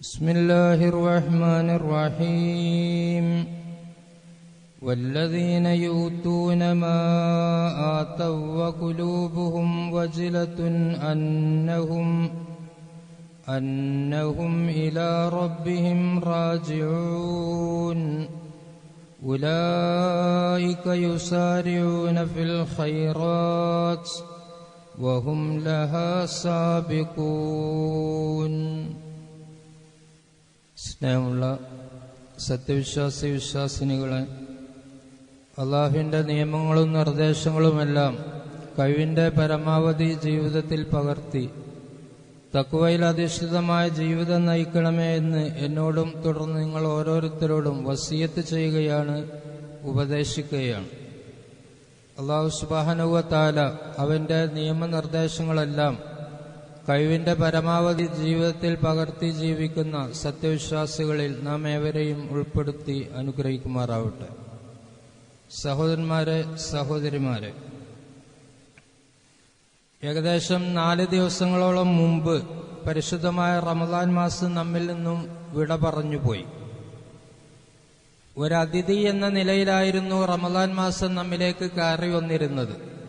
بسم الله الرحمن الرحيم. والذين يؤتون ما آتوا وقلوبهم وجلة أنهم أنهم إلى ربهم راجعون. أولئك يسارعون في الخيرات وهم لها سابقون. സ്നേഹമുള്ള സത്യവിശ്വാസി വിശ്വാസിനികളെ അള്ളാഹുവിന്റെ നിയമങ്ങളും നിർദ്ദേശങ്ങളുമെല്ലാം കഴിവിന്റെ പരമാവധി ജീവിതത്തിൽ പകർത്തി തക്കുവയിൽ അധിഷ്ഠിതമായ ജീവിതം നയിക്കണമേ എന്ന് എന്നോടും തുടർന്ന് നിങ്ങൾ ഓരോരുത്തരോടും വസീയത്ത് ചെയ്യുകയാണ് ഉപദേശിക്കുകയാണ്. അള്ളാഹു സുബാഹനുവ താല അവന്റെ നിയമനിർദ്ദേശങ്ങളെല്ലാം കഴിവിന്റെ പരമാവധി ജീവിതത്തിൽ പകർത്തി ജീവിക്കുന്ന സത്യവിശ്വാസികളിൽ നാം ഏവരെയും ഉൾപ്പെടുത്തി അനുഗ്രഹിക്കുമാറാവട്ടെ. സഹോദരന്മാരെ സഹോദരിമാരെ ഏകദേശം നാല് ദിവസങ്ങളോളം മുമ്പ് പരിശുദ്ധമായ റമദാൻ മാസം നമ്മിൽ നിന്നും വിട പറഞ്ഞുപോയി. ഒരതിഥി എന്ന നിലയിലായിരുന്നു റമദാൻ മാസം നമ്മിലേക്ക് കയറി വന്നിരുന്നത്.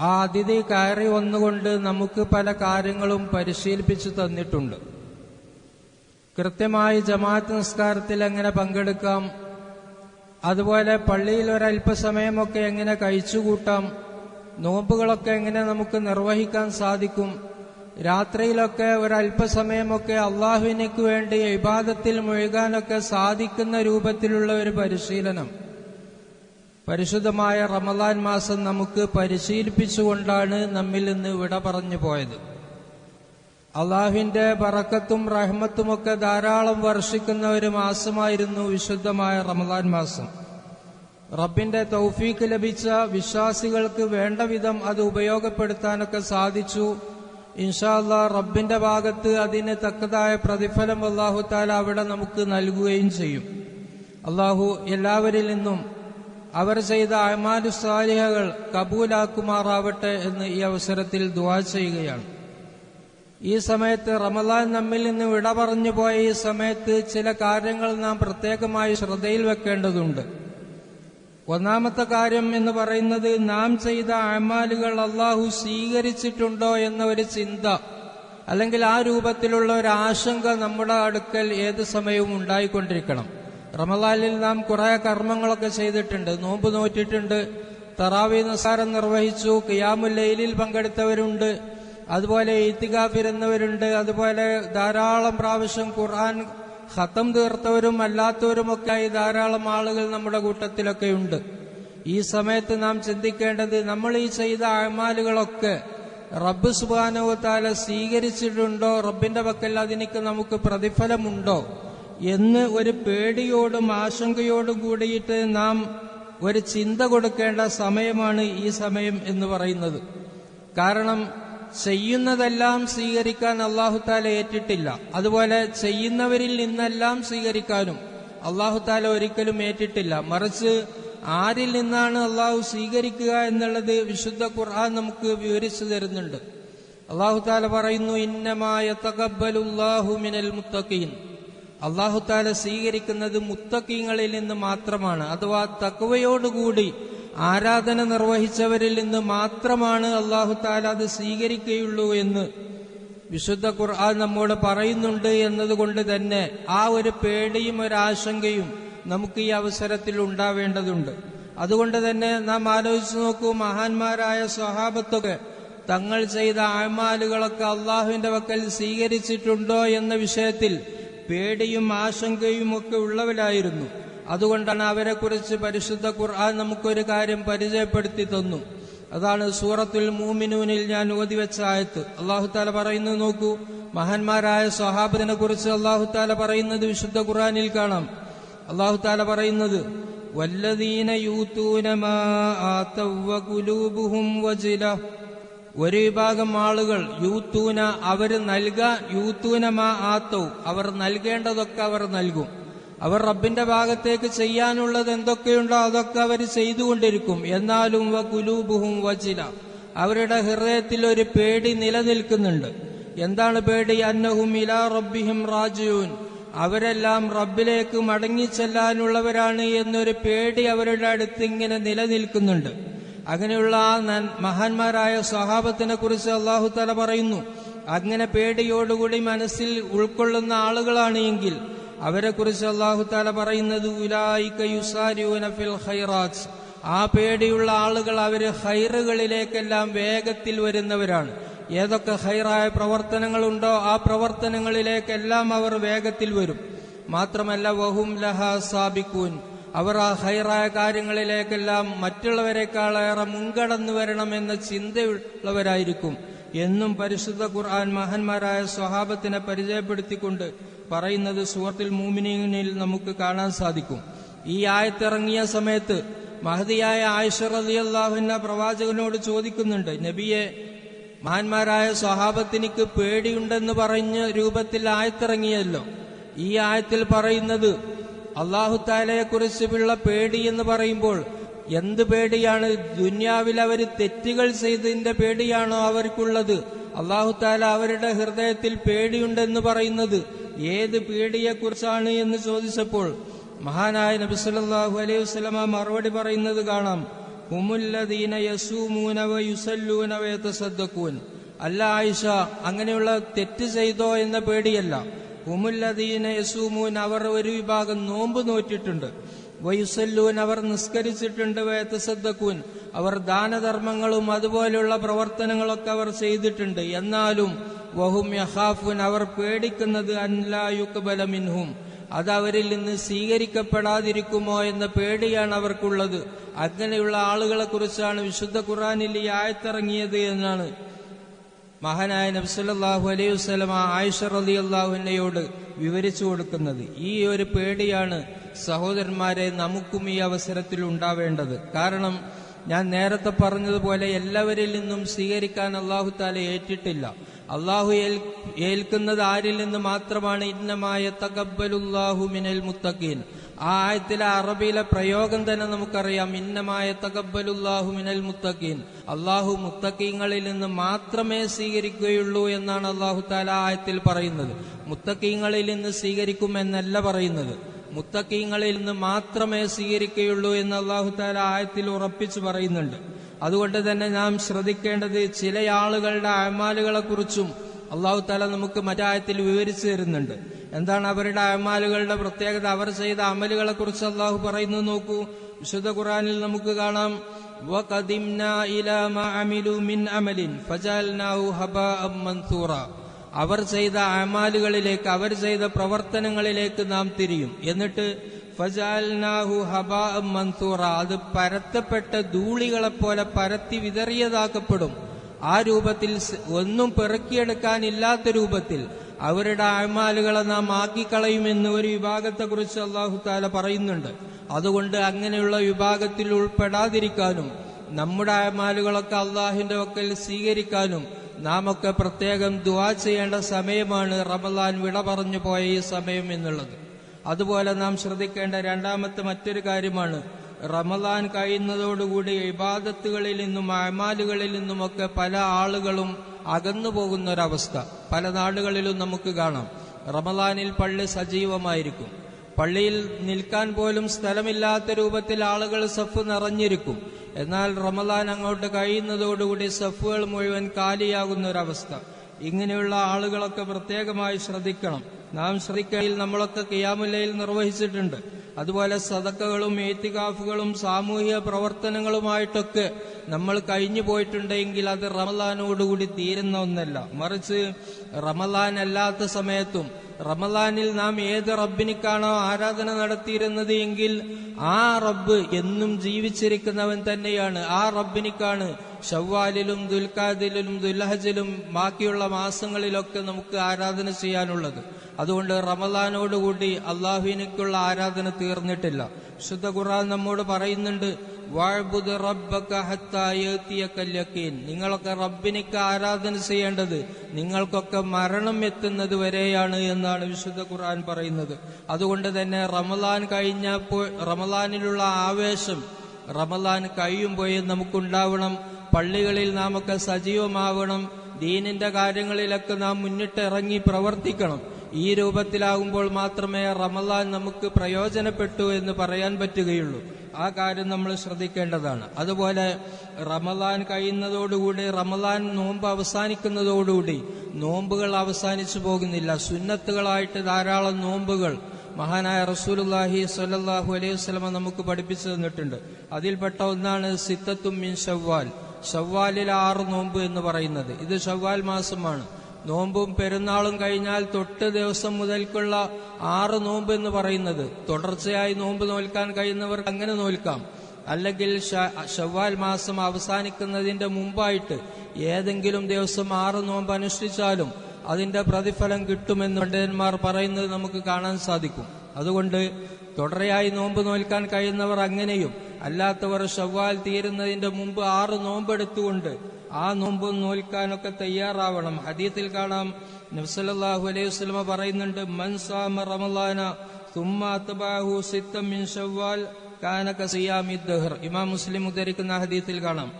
ആ അതിഥി കയറി വന്നുകൊണ്ട് നമുക്ക് പല കാര്യങ്ങളും പരിശീലിപ്പിച്ചു തന്നിട്ടുണ്ട്. കൃത്യമായി ജമാഅത്ത് നിസ്കാരത്തിൽ എങ്ങനെ പങ്കെടുക്കാം അതുപോലെ പള്ളിയിൽ ഒരല്പസമയമൊക്കെ എങ്ങനെ കഴിച്ചുകൂട്ടാം നോമ്പുകളൊക്കെ എങ്ങനെ നമുക്ക് നിർവഹിക്കാൻ സാധിക്കും രാത്രിയിലൊക്കെ ഒരല്പസമയമൊക്കെ അള്ളാഹുവിനേക്ക് വേണ്ടി ഇബാദത്തിൽ മുഴുകാനൊക്കെ സാധിക്കുന്ന രൂപത്തിലുള്ള ഒരു പരിശീലനം. പരിശുദ്ധമായ റമദാൻ മാസം നമുക്ക് പരിശീലിപ്പിച്ചുകൊണ്ടാണ് നമ്മിൽ നിന്ന് വിട പറഞ്ഞു പോയത്. അള്ളാഹുവിന്റെ പറക്കത്തും റഹ്മത്തുമൊക്കെ ധാരാളം വർഷിക്കുന്ന ഒരു മാസമായിരുന്നു വിശുദ്ധമായ റമദാൻ മാസം. റബ്ബിന്റെ തൗഫീക്ക് ലഭിച്ച വിശ്വാസികൾക്ക് വേണ്ട വിധം അത് ഉപയോഗപ്പെടുത്താനൊക്കെ സാധിച്ചു. ഇൻഷാല്ല റബ്ബിന്റെ ഭാഗത്ത് അതിന് തക്കതായ പ്രതിഫലം അള്ളാഹു താല അവിടെ നമുക്ക് നൽകുകയും ചെയ്യും. അള്ളാഹു എല്ലാവരിൽ നിന്നും അവർ ചെയ്ത അമാലു സാലിഹകൾ കബൂലാക്കുമാറാവട്ടെ എന്ന് ഈ അവസരത്തിൽ ദുവാ ചെയ്യുകയാണ്. ഈ സമയത്ത് റമലാൻ നമ്മിൽ നിന്ന് വിട പറഞ്ഞു പോയ ഈ സമയത്ത് ചില കാര്യങ്ങൾ നാം പ്രത്യേകമായി ശ്രദ്ധയിൽ വെക്കേണ്ടതുണ്ട്. ഒന്നാമത്തെ കാര്യം എന്ന് പറയുന്നത് നാം ചെയ്ത അമാലുകൾ അള്ളാഹു സ്വീകരിച്ചിട്ടുണ്ടോ എന്ന ഒരു ചിന്ത അല്ലെങ്കിൽ ആ രൂപത്തിലുള്ള ഒരു ആശങ്ക നമ്മുടെ അടുക്കൽ ഏത് സമയവും ഉണ്ടായിക്കൊണ്ടിരിക്കണം. റമലാലിൽ നാം കുറെ കർമ്മങ്ങളൊക്കെ ചെയ്തിട്ടുണ്ട്. നോമ്പ് നോറ്റിട്ടുണ്ട്. തറാവി നിസാരം നിർവഹിച്ചു. കിയാമുല്ലയിലിൽ പങ്കെടുത്തവരുണ്ട്. അതുപോലെ ഇത്തികാഫിരുന്നവരുണ്ട് അതുപോലെ ധാരാളം പ്രാവശ്യം ഖുർആൻ ഹത്തം തീർത്തവരും അല്ലാത്തവരുമൊക്കെയായി ധാരാളം ആളുകൾ നമ്മുടെ കൂട്ടത്തിലൊക്കെയുണ്ട് ഈ സമയത്ത് നാം ചിന്തിക്കേണ്ടത് നമ്മൾ ഈ ചെയ്ത അഴമാലുകളൊക്കെ റബ്ബ് സുബാനുവത്താല സ്വീകരിച്ചിട്ടുണ്ടോ? റബ്ബിന്റെ പക്കൽ അതിനൊക്കെ നമുക്ക് പ്രതിഫലമുണ്ടോ? എന്ന് ഒരു പേടിയോടും ആശങ്കയോടും കൂടിയിട്ട് നാം ഒരു ചിന്ത കൊടുക്കേണ്ട സമയമാണ് ഈ സമയം എന്ന് പറയുന്നത്. കാരണം ചെയ്യുന്നതെല്ലാം സ്വീകരിക്കാൻ അള്ളാഹുത്താല ഏറ്റിട്ടില്ല. അതുപോലെ ചെയ്യുന്നവരിൽ നിന്നെല്ലാം സ്വീകരിക്കാനും അള്ളാഹുത്താല ഒരിക്കലും ഏറ്റിട്ടില്ല. മറിച്ച് ആരിൽ നിന്നാണ് അള്ളാഹു സ്വീകരിക്കുക എന്നുള്ളത് വിശുദ്ധ ഖുർആൻ നമുക്ക് വിവരിച്ചു തരുന്നുണ്ട്. അള്ളാഹുത്താല പറയുന്നു ഇന്നമായ തകബലുല്ലാഹു മിനൽ മുത്തഖീൻ. അള്ളാഹുത്താല സ്വീകരിക്കുന്നത് മുത്തക്കീങ്ങളിൽ നിന്ന് മാത്രമാണ്. അഥവാ തക്കവയോടുകൂടി ആരാധന നിർവഹിച്ചവരിൽ നിന്ന് മാത്രമാണ് അള്ളാഹുത്താല അത് സ്വീകരിക്കുകയുള്ളൂ എന്ന് വിശുദ്ധ ഖുർആൻ നമ്മോട് പറയുന്നുണ്ട് എന്നതുകൊണ്ട് തന്നെ ആ ഒരു പേടിയും ഒരു ആശങ്കയും നമുക്ക് ഈ അവസരത്തിൽ ഉണ്ടാവേണ്ടതുണ്ട്. അതുകൊണ്ട് തന്നെ നാം ആലോചിച്ച് നോക്കൂ മഹാന്മാരായ സ്വഹാബത്തൊക്കെ തങ്ങൾ ചെയ്ത ആഴ്മാലുകളൊക്കെ അള്ളാഹുവിന്റെ വക്കൽ സ്വീകരിച്ചിട്ടുണ്ടോ എന്ന വിഷയത്തിൽ പേടിയും ആശങ്കയും ഒക്കെ ഉള്ളവരായിരുന്നു. അതുകൊണ്ടാണ് അവരെക്കുറിച്ച് പരിശുദ്ധ ഖുർആൻ നമുക്കൊരു കാര്യം പരിചയപ്പെടുത്തി തന്നു. അതാണ് സൂറത്തുൽ മൂമിനൂനിൽ ഞാൻ ഓതി വെച്ച ആയത്ത് അള്ളാഹുത്താല പറയുന്നത് നോക്കൂ. മഹാന്മാരായ സ്വഹാബത്തിനെ കുറിച്ച് അള്ളാഹുത്താല പറയുന്നത് വിശുദ്ധ ഖുർആനിൽ കാണാം. അള്ളാഹുത്താല പറയുന്നത് വല്ലദീന യൂത്തൂന ഒരു വിഭാഗം ആളുകൾ യൂത്തൂന അവർ നൽകാൻ യൂത്തൂന മാ ആത്തവും അവർ നൽകേണ്ടതൊക്കെ അവർ നൽകും. അവർ റബ്ബിന്റെ ഭാഗത്തേക്ക് ചെയ്യാനുള്ളത് എന്തൊക്കെയുണ്ടോ അതൊക്കെ അവർ ചെയ്തുകൊണ്ടിരിക്കും. എന്നാലും വ കുലൂബുഹും വചില അവരുടെ ഹൃദയത്തിൽ ഒരു പേടി നിലനിൽക്കുന്നുണ്ട്. എന്താണ് പേടി? അന്നഹും ഇലാ റബ്ബിഹിം റാജുൻ അവരെല്ലാം റബ്ബിലേക്ക് മടങ്ങിച്ചെല്ലാനുള്ളവരാണ് എന്നൊരു പേടി അവരുടെ അടുത്ത് ഇങ്ങനെ നിലനിൽക്കുന്നുണ്ട്. അങ്ങനെയുള്ള മഹാന്മാരായ സ്വഹാബത്തിനെ കുറിച്ച് അള്ളാഹു തല പറയുന്നു. അങ്ങനെ പേടിയോടുകൂടി മനസ്സിൽ ഉൾക്കൊള്ളുന്ന ആളുകളാണ് എങ്കിൽ അവരെ കുറിച്ച് അള്ളാഹു താല പറയുന്നത് ആ പേടിയുള്ള ആളുകൾ അവർ ഹൈറുകളിലേക്കെല്ലാം വേഗത്തിൽ വരുന്നവരാണ്. ഏതൊക്കെ ഹൈറായ പ്രവർത്തനങ്ങളുണ്ടോ ആ പ്രവർത്തനങ്ങളിലേക്കെല്ലാം അവർ വേഗത്തിൽ വരും. മാത്രമല്ല വഹും ലഹ സാബിക്കൂൻ അവർ ആ ഹൈറായ കാര്യങ്ങളിലേക്കെല്ലാം മറ്റുള്ളവരെക്കാളേറെ മുൻകടന്നു വരണമെന്ന ചിന്തയുള്ളവരായിരിക്കും എന്നും പരിശുദ്ധ ഖുർആൻ മഹാന്മാരായ സ്വഹാബത്തിനെ പരിചയപ്പെടുത്തിക്കൊണ്ട് പറയുന്നത് സുഹൃത്തിൽ മൂമിനിയിൽ നമുക്ക് കാണാൻ സാധിക്കും. ഈ ആയത്തിറങ്ങിയ സമയത്ത് മഹതിയായ ആയിഷ അള്ളാഹുന്ന പ്രവാചകനോട് ചോദിക്കുന്നുണ്ട് നബിയെ മഹാന്മാരായ സ്വഹാബത്തിനിക്ക് പേടിയുണ്ടെന്ന് പറഞ്ഞ രൂപത്തിൽ ആയത്തിറങ്ങിയല്ലോ. ഈ ആയത്തിൽ പറയുന്നത് അള്ളാഹുത്താലയെ കുറിച്ചുള്ള പേടി എന്ന് പറയുമ്പോൾ എന്ത് പേടിയാണ്? ദുന്യാവിൽ അവർ തെറ്റുകൾ ചെയ്തതിന്റെ പേടിയാണോ അവർക്കുള്ളത്? അള്ളാഹുത്താല അവരുടെ ഹൃദയത്തിൽ പേടിയുണ്ടെന്ന് പറയുന്നത് ഏത് പേടിയെക്കുറിച്ചാണ് എന്ന് ചോദിച്ചപ്പോൾ മഹാനായ നബി സല്ലല്ലാഹു അലൈഹി വസ്ലമ മറുപടി പറയുന്നത് കാണാം. ഹുമുല്ലദീന യസൂമൂന വയുസല്ലൂന വയതസദ്ദഖൂൻ അല്ല ആയിഷ അങ്ങനെയുള്ള തെറ്റ് ചെയ്തോ എന്ന പേടിയല്ല. ഹുമുല്ലദീന യസൂമൂൻ അവർ ഒരു വിഭാഗം നോമ്പ് നോറ്റിട്ടുണ്ട്. വയുസല്ലൂൻ അവർ നിസ്കരിച്ചിട്ടുണ്ട് വേത്തസദ്ദക്കൂൻ അവർ ദാനധർമ്മങ്ങളും അതുപോലെയുള്ള പ്രവർത്തനങ്ങളൊക്കെ അവർ ചെയ്തിട്ടുണ്ട്. എന്നാലും വഹും യഹാഫുൻ അവർ പേടിക്കുന്നത് അൻലായുക്ബല മിൻഹും. അത് അവരിൽ നിന്ന് സ്വീകരിക്കപ്പെടാതിരിക്കുമോ എന്ന പേടിയാണ് അവർക്കുള്ളത്. അങ്ങനെയുള്ള ആളുകളെ കുറിച്ചാണ് വിശുദ്ധ ഖുറാനിൽ ഈ ആയത്തിറങ്ങിയത് എന്നാണ്. മഹാനായ നബ്സല്ലാഹു അലൈഹി വസ്ലമ ആയിഷ റലി അള്ളാഹുവിനെയോട് വിവരിച്ചു കൊടുക്കുന്നത് ഈ ഒരു പേടിയാണ് സഹോദരന്മാരെ നമുക്കും ഈ അവസരത്തിൽ ഉണ്ടാവേണ്ടത്. കാരണം ഞാൻ നേരത്തെ പറഞ്ഞതുപോലെ എല്ലാവരിൽ നിന്നും സ്വീകരിക്കാൻ അള്ളാഹു താല ഏറ്റിട്ടില്ല. അള്ളാഹു ഏൽ- ഏൽക്കുന്നത് ആരിൽ നിന്ന് മാത്രമാണ്. ഇന്നമായ തകബലുല്ലാഹു മിനൽ മുത്തഖീൻ. ആ ആയത്തിലെ അറബിയിലെ പ്രയോഗം തന്നെ നമുക്കറിയാം. ഇന്നമായ തകബലുല്ലാഹു മിനൽ മുത്തഖീൻ. അള്ളാഹു മുത്തക്കീങ്ങളിൽ നിന്ന് മാത്രമേ സ്വീകരിക്കുകയുള്ളൂ എന്നാണ് അള്ളാഹു താല ആയത്തിൽ പറയുന്നത്. മുത്തക്കീങ്ങളിൽ നിന്ന് സ്വീകരിക്കുമെന്നല്ല പറയുന്നത്. മുത്തക്കീങ്ങളിൽ നിന്ന് മാത്രമേ സ്വീകരിക്കുകയുള്ളൂ എന്ന് അള്ളാഹു താല ആയത്തിൽ ഉറപ്പിച്ചു പറയുന്നുണ്ട്. അതുകൊണ്ട് തന്നെ നാം ശ്രദ്ധിക്കേണ്ടത് ചില ആളുകളുടെ അമാലുകളെ കുറിച്ചും അള്ളാഹു താല നമുക്ക് മറ്റായത്തിൽ വിവരിച്ചു തരുന്നുണ്ട്. എന്താണ് അവരുടെ അമാലുകളുടെ പ്രത്യേകത? അവർ ചെയ്ത അമലുകളെ കുറിച്ച് അള്ളാഹു പറയുന്നു നോക്കൂ. വിശുദ്ധ ഖുറാനിൽ നമുക്ക് കാണാം. അവർ ചെയ്ത അമാലുകളിലേക്ക് അവർ ചെയ്ത പ്രവർത്തനങ്ങളിലേക്ക് നാം തിരിയും. എന്നിട്ട് ഫജാൽനാഹു ഹബാ മൻസൂറ. അത് പരത്തപ്പെട്ട ധൂളികളെപ്പോലെ പരത്തി വിതറിയതാക്കപ്പെടും. ആ രൂപത്തിൽ ഒന്നും പെറുക്കിയെടുക്കാനില്ലാത്ത രൂപത്തിൽ അവരുടെ അഴമാലുകളെ നാം ആക്കിക്കളയുമെന്ന് ഒരു വിഭാഗത്തെക്കുറിച്ച് അള്ളാഹു താല പറയുന്നുണ്ട്. അതുകൊണ്ട് അങ്ങനെയുള്ള വിഭാഗത്തിൽ ഉൾപ്പെടാതിരിക്കാനും നമ്മുടെ അഴമാലുകളൊക്കെ അള്ളാഹിന്റെ വക്കൽ സ്വീകരിക്കാനും നാം ഒക്കെ പ്രത്യേകം ദുവാ ചെയ്യേണ്ട സമയമാണ് റമദാൻ വിട പറഞ്ഞു പോയ ഈ സമയം എന്നുള്ളത്. അതുപോലെ നാം ശ്രദ്ധിക്കേണ്ട രണ്ടാമത്തെ മറ്റൊരു കാര്യമാണ് റമലാൻ കഴിയുന്നതോടുകൂടി ഇബാദത്തുകളിൽ നിന്നും അമാലുകളിൽ നിന്നുമൊക്കെ പല ആളുകളും അകന്നു പോകുന്ന ഒരവസ്ഥ പല നാടുകളിലും നമുക്ക് കാണാം. റമദാനിൽ പള്ളി സജീവമായിരിക്കും. പള്ളിയിൽ നിൽക്കാൻ പോലും സ്ഥലമില്ലാത്ത രൂപത്തിൽ ആളുകൾ സഫ് നിറഞ്ഞിരിക്കും. എന്നാൽ റമദാൻ അങ്ങോട്ട് കഴിയുന്നതോടുകൂടി സഫുകൾ മുഴുവൻ കാലിയാകുന്ന ഒരവസ്ഥ ഇങ്ങനെയുള്ള ആളുകളൊക്കെ പ്രത്യേകമായി ശ്രദ്ധിക്കണം. നാം ശ്രദ്ധിക്കയിൽ നമ്മളൊക്കെ കിയാമുല്ലയിൽ നിർവഹിച്ചിട്ടുണ്ട്. അതുപോലെ സതക്കകളും ഏത്തികാഫുകളും സാമൂഹിക പ്രവർത്തനങ്ങളുമായിട്ടൊക്കെ നമ്മൾ കഴിഞ്ഞു പോയിട്ടുണ്ടെങ്കിൽ അത് റമലാനോടുകൂടി തീരുന്ന ഒന്നല്ല. മറിച്ച് റമലാൻ അല്ലാത്ത സമയത്തും റമലാനിൽ നാം ഏത് റബ്ബിനിക്കാണോ ആരാധന നടത്തിയിരുന്നത് എങ്കിൽ ആ റബ്ബ് എന്നും ജീവിച്ചിരിക്കുന്നവൻ തന്നെയാണ്. ആ റബ്ബിനിക്കാണ് ഷവ്വാലിലും ദുൽഖാദിലും ദുൽഹജിലും ബാക്കിയുള്ള മാസങ്ങളിലൊക്കെ നമുക്ക് ആരാധന ചെയ്യാനുള്ളത്. അതുകൊണ്ട് റമദാനോടുകൂടി അള്ളാഹുവിനേക്കുള്ള ആരാധന തീർന്നിട്ടില്ല. ശുദ്ധ ഖുർആൻ നമ്മോട് പറയുന്നുണ്ട് വാഴ്ബുദ് റബ്ബക ഹത്താ യഅ്തിയക്കൽ യഖീൻ നിങ്ങളൊക്കെ റബ്ബിനിക്ക് ആരാധന ചെയ്യേണ്ടത് നിങ്ങൾക്കൊക്കെ മരണം എത്തുന്നത് വരെയാണ് എന്നാണ് വിശുദ്ധ ഖുർആൻ പറയുന്നത്. അതുകൊണ്ട് തന്നെ റമലാൻ കഴിഞ്ഞപ്പോൾ റമലാനിലുള്ള ആവേശം റമലാൻ കഴിയുമ്പോഴേ നമുക്കുണ്ടാവണം പള്ളികളിൽ നാം ഒക്കെ സജീവമാവണം. ദീനിന്റെ കാര്യങ്ങളിലൊക്കെ നാം മുന്നിട്ടിറങ്ങി പ്രവർത്തിക്കണം. ഈ രൂപത്തിലാകുമ്പോൾ മാത്രമേ റമലാൻ നമുക്ക് പ്രയോജനപ്പെട്ടു എന്ന് പറയാൻ പറ്റുകയുള്ളൂ. ആ കാര്യം നമ്മൾ ശ്രദ്ധിക്കേണ്ടതാണ്. അതുപോലെ റമലാൻ കഴിയുന്നതോടുകൂടി റമലാൻ നോമ്പ് അവസാനിക്കുന്നതോടുകൂടി നോമ്പുകൾ അവസാനിച്ചു പോകുന്നില്ല. സുന്നത്തുകളായിട്ട് ധാരാളം നോമ്പുകൾ മഹാനായ റസൂലുല്ലാഹി സ്വല്ലല്ലാഹു അലൈഹി വസ്ലമ നമുക്ക് പഠിപ്പിച്ചു തന്നിട്ടുണ്ട്. അതിൽപ്പെട്ട ഒന്നാണ് സിത്തത്തും മിൻ ഷവ്വാൽ ഷവ്വാലിൽ ആറ് നോമ്പ് എന്ന് പറയുന്നത്. ഇത് ഷവ്വാൽ മാസമാണ്. നോമ്പും പെരുന്നാളും കഴിഞ്ഞാൽ തൊട്ട് ദിവസം മുതൽക്കുള്ള ആറ് നോമ്പ് എന്ന് പറയുന്നത്. തുടർച്ചയായി നോമ്പ് നോൽക്കാൻ കഴിയുന്നവർ അങ്ങനെ നോൽക്കാം. അല്ലെങ്കിൽ ഷവ്വാൽ മാസം അവസാനിക്കുന്നതിന്റെ മുമ്പായിട്ട് ഏതെങ്കിലും ദിവസം ആറ് നോമ്പ് അനുഷ്ഠിച്ചാലും അതിന്റെ പ്രതിഫലം കിട്ടുമെന്ന് പണ്ഡിതന്മാർ പറയുന്നത് നമുക്ക് കാണാൻ സാധിക്കും. അതുകൊണ്ട് തുടരെയായി നോമ്പ് നോൽക്കാൻ കഴിയുന്നവർ അങ്ങനെയും അല്ലാത്തവർ ഷവ്വാൽ തീരുന്നതിന്റെ മുമ്പ് ആറ് നോമ്പെടുത്തുകൊണ്ട് ആ നോമ്പ് നോൽക്കാനൊക്കെ തയ്യാറാവണം. ഹദീത്തിൽ കാണാം. നബ്സലാഹു അലൈഹി വസ്ലമ പറയുന്നുണ്ട് മൻസാമ റമലാന തുമ്മാഹു സിത്തം മിൻ കാനക സിയാമി ദഹർ. ഇമാം മുസ്ലിം ഉദ്ധരിക്കുന്ന ഹദീത്തിൽ കാണാം.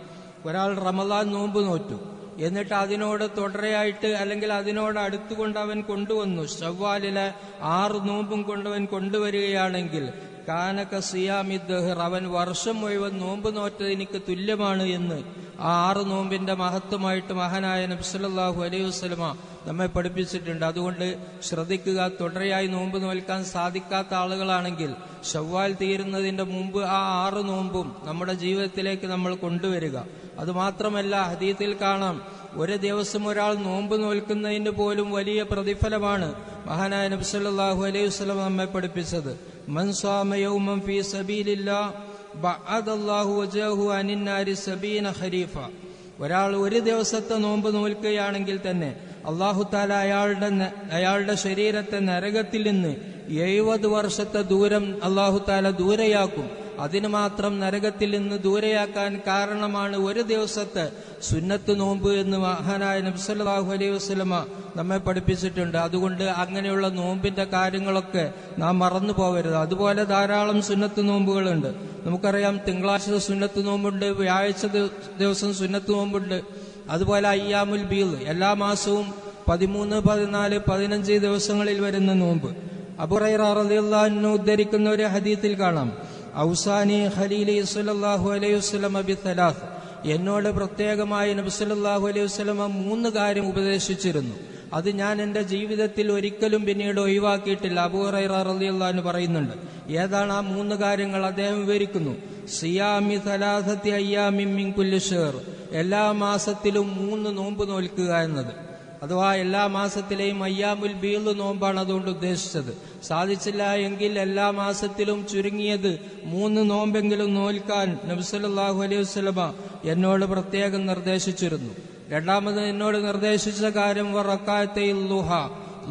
ഒരാൾ റമലാൻ നോമ്പ് നോറ്റു. എന്നിട്ട് അതിനോട് തുടരെയായിട്ട് അല്ലെങ്കിൽ അതിനോട് അടുത്തുകൊണ്ട് അവൻ കൊണ്ടുവന്നു. ഷവ്വാലിലെ ആറ് നോമ്പും കൊണ്ടവൻ കൊണ്ടുവരികയാണെങ്കിൽ കാനക സിയാമി ദഹർ അവൻ വർഷം മുഴുവൻ നോമ്പ് നോറ്റത് എനിക്ക് തുല്യമാണ് എന്ന് ആ ആറ് നോമ്പിന്റെ മഹത്വമായിട്ട് മഹാനായ നബ്സല്ലാഹു അലൈഹി വസ്ലമ നമ്മെ പഠിപ്പിച്ചിട്ടുണ്ട്. അതുകൊണ്ട് ശ്രദ്ധിക്കുക തുടരെയായി നോമ്പ് നോൽക്കാൻ സാധിക്കാത്ത ആളുകളാണെങ്കിൽ ചൊവ്വാൽ തീരുന്നതിന്റെ മുമ്പ് ആ ആറ് നോമ്പും നമ്മുടെ ജീവിതത്തിലേക്ക് നമ്മൾ കൊണ്ടുവരിക. അതുമാത്രമല്ല ഹദീത്തിൽ കാണാം ഒരു ദിവസം ഒരാൾ നോമ്പ് നോൽക്കുന്നതിന് പോലും വലിയ പ്രതിഫലമാണ് മഹാനായ നബ്സല്ലാഹു അലൈഹി വസ്ലം നമ്മെ പഠിപ്പിച്ചത്. മൻസ്വാമ الله بعد الله وجهه عن النار سبين خريفا ഒരാൾ ഒരു ദിവസത്തെ നോമ്പ് നോൽക്കുകയാണെങ്കിൽ തന്നെ അള്ളാഹു താല അയാളുടെ അയാളുടെ ശരീരത്തെ നരകത്തിൽ നിന്ന് എഴുപത് വർഷത്തെ ദൂരം അള്ളാഹു താല ദൂരെയാക്കും. അതിന് മാത്രം നരകത്തിൽ നിന്ന് ദൂരെയാക്കാൻ കാരണമാണ് ഒരു ദിവസത്തെ സുന്നത്ത് നോമ്പ് എന്ന് മഹാനായ നബ്സല്ലാഹു അലൈഹി വസ്ലമ നമ്മെ പഠിപ്പിച്ചിട്ടുണ്ട്. അതുകൊണ്ട് അങ്ങനെയുള്ള നോമ്പിന്റെ കാര്യങ്ങളൊക്കെ നാം മറന്നു പോകരുത്. അതുപോലെ ധാരാളം സുന്നത്ത് നോമ്പുകളുണ്ട്. നമുക്കറിയാം തിങ്കളാഴ്ച സുന്നത്ത് നോമ്പുണ്ട് വ്യാഴാഴ്ച ദിവസം സുന്നത്ത് നോമ്പുണ്ട്. അതുപോലെ അയ്യാമുൽ ബീൽ എല്ലാ മാസവും പതിമൂന്ന് പതിനാല് പതിനഞ്ച് ദിവസങ്ങളിൽ വരുന്ന നോമ്പ്. അബുറൈറിയല്ലാഹു ഉദ്ധരിക്കുന്ന ഒരു ഹദീത്തിൽ കാണാം. ഔസാനി ഖലീലി സ്വല്ലല്ലാഹു അലൈഹി വസല്ലം ബി തലാഖ് എന്നോട് പ്രത്യേകമായി നബി സല്ലല്ലാഹു അലൈഹി വസ്ലമ മൂന്ന് കാര്യം ഉപദേശിച്ചിരുന്നു. അത് ഞാൻ എന്റെ ജീവിതത്തിൽ ഒരിക്കലും പിന്നീട് ഒഴിവാക്കിയിട്ടില്ല. അബൂറൈറിയല്ലാഹു പറയുന്നുണ്ട്. ഏതാണ് ആ മൂന്ന് കാര്യങ്ങൾ അദ്ദേഹം വിവരിക്കുന്നു? സിയാമി സലാസത്തി അയ്യാമിൻ മിൻ കുല്ലി ഷഹർ. എല്ലാ മാസത്തിലും മൂന്ന് നോമ്പ് നോൽക്കുക എന്നത്. അഥവാ എല്ലാ മാസത്തിലെയും അയ്യാമുൽ ബീൾ നോമ്പാണ് അതുകൊണ്ട് ഉദ്ദേശിച്ചത്. സാധിച്ചില്ല എങ്കിൽ എല്ലാ മാസത്തിലും ചുരുങ്ങിയത് മൂന്ന് നോമ്പെങ്കിലും നോൽക്കാൻ നബ്സലാഹു അലൈഹി വസ്ലമ എന്നോട് പ്രത്യേകം നിർദ്ദേശിച്ചിരുന്നു. രണ്ടാമത് എന്നോട് നിർദ്ദേശിച്ച കാര്യം റക്കായത്തെ ലുഹ.